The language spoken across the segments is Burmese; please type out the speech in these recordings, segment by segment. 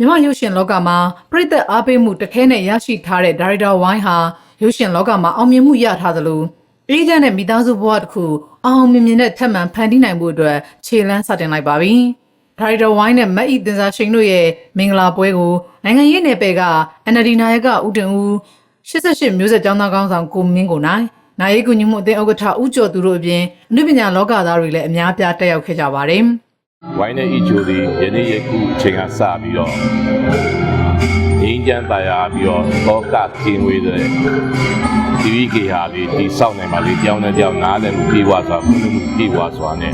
မြမရုပ်ရှင်လောကမှာပြိသက်အားပေးမှုတစ်ခဲနဲ့ရရှိထားတဲ့ဒါရိုက်တာဝိုင်းဟာရုပ်ရှင်လောကမှာအောင်မြင်မှုရထားသလိုအေးချမ်းတဲ့မိသားစုဘဝတစ်ခုအောင်အောင်မြင်မြင်နဲ့ထပ်မံဖန်တီးနိုင်ဖို့အတွက်ခြေလှမ်းစတင်လိုက်ပါပြီ။ဒါရိုက်တာဝိုင်းနဲ့မတ်ဤတင်စာရှင်တို့ရဲ့မင်္ဂလာပွဲကိုနိုင်ငံရေးနယ်ပယ်က NLD နာယကဦးတင်ဦး88မျိုးဆက်ကျောင်းသားကောင်းဆောင်ကိုမင်းကိုနိုင်နိုင်ရေးကူညီမှုအသင်းဥက္ကဋ္ဌဦးကျော်သူတို့အပြင်အနုပညာလောကသားတွေလည်းအများအပြားတက်ရောက်ခဲ့ကြပါတယ်။ ဝိုင်းတဲ့ဤချိုသည်ယနေ့ယခုအချိန်ကစပြီးတော့ငင်းကြမ်းပါရပြီးတော့တောကကင်းဝေးတဲ့ဒီဝိကေဟာလေးဒီစောက်နိုင်ပါလေကြောင်းနဲ့ကြောင်းနားလည်းမပြေဝစွာဘုလို့မပြေဝစွာနဲ့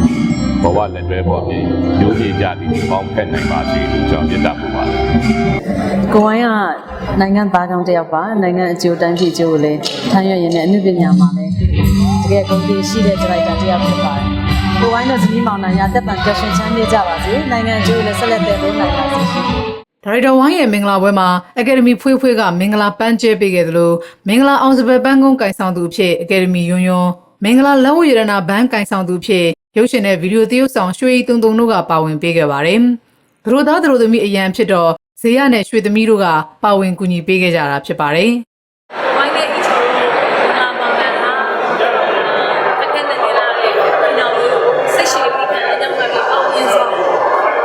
ဘဝလက်တွဲပေါ်ပြီးရိုးပြေကြသည်ပေါင်းဖက်နိုင်ပါစေလို့ကြောင်းပြတ်တာပို့ပါကိုဝိုင်းကနိုင်ငံသားကောင်းတစ်ယောက်ပါနိုင်ငံအကျိုးတိုင်းပြည်အကျိုးကိုလည်းထမ်းရွက်ရင်းနဲ့အမှုပညာမှာလည်းတကယ်ကုန်သိရှိတဲ့ဒရိုက်တာတစ်ယောက်ဖြစ်ပါတယ် ကိုဝိုင်းတို့သမီးမောင်နှံရသက်ပံကရှင်ချမ်းမြေ့ကြပါစေနိုင်ငံအကျိုးကိုလည်းဆက်လက်တည်လို့နိုင်ပါစေဒါရိုက်တာဝိုင်းရဲ့မင်္ဂလာပွဲမှာအကယ်ဒမီဖွေးဖွေးကမင်္ဂလာပန်းကျဲပေးခဲ့သလိုမင်္ဂလာအောင်စပယ်ပန်းကုန်းကင်ဆောင်သူအဖြစ်အကယ်ဒမီယွန်းယွန်းမင်္ဂလာလက်ဝတ်ရတနာဘန်းကင်ဆောင်သူအဖြစ်ရုပ်ရှင်နဲ့ဗီဒီယိုသရုပ်ဆောင်ရွှေဤတုံတုံတို့ကပါဝင်ပေးခဲ့ပါတယ်။သူတို့သားသူတို့သမီးအရန်ဖြစ်တော့ဇေယနဲ့ရွှေသမီးတို့ကပါဝင်ကူညီပေးခဲ့ကြတာဖြစ်ပါတယ်။ ဝိုင်းနဲ့အချောငါပေါင်းတာအခက်နဲ့နေလာတဲ့နောက်စိတ်ရှိပြီးခံအကြောင်းကလည်းအောင်မြင်စွာ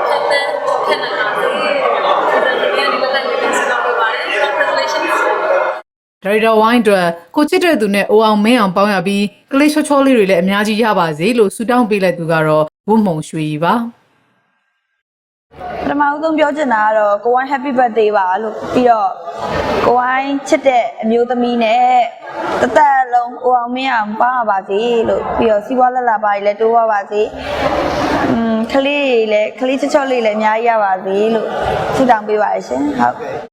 ဖက်တဲ့ဖက်နေတာလေဒီနေ့ဒီလက်နဲ့ပြန်စတော့ပါတယ် congratulations ဒါရိုက်တာဝိုင်းအတွက်ကိုချစ်တဲ့သူနဲ့အိုအောင်မင်းအောင်ပေါင်းရပြီးကလေးချောချောလေးတွေလည်းအများကြီးရပါစေလို့ဆုတောင်းပေးလိုက်သူကတော့ဝတ်မုံရွှေကြီးပါပထမဦးဆုံးပြောချင်တာကတော့ကိုဝိုင်း happy birthday ပါလို့ပြီးတော့ကိုဝိုင်းချစ်တဲ့အမျိုးသမီးနဲ့တသက်လုံးဟိုအောင်မင်းအောင်ပါပါစေလို့ပြီးတော့စီးပွားလက်လာပါကြီးလည်းတိုးပါပါစေอืมကလေးလေးလည်းကလေးချောချောလေးလည်းအများကြီးရပါစေလို့ဆုတောင်းပေးပါရရှင်ဟုတ်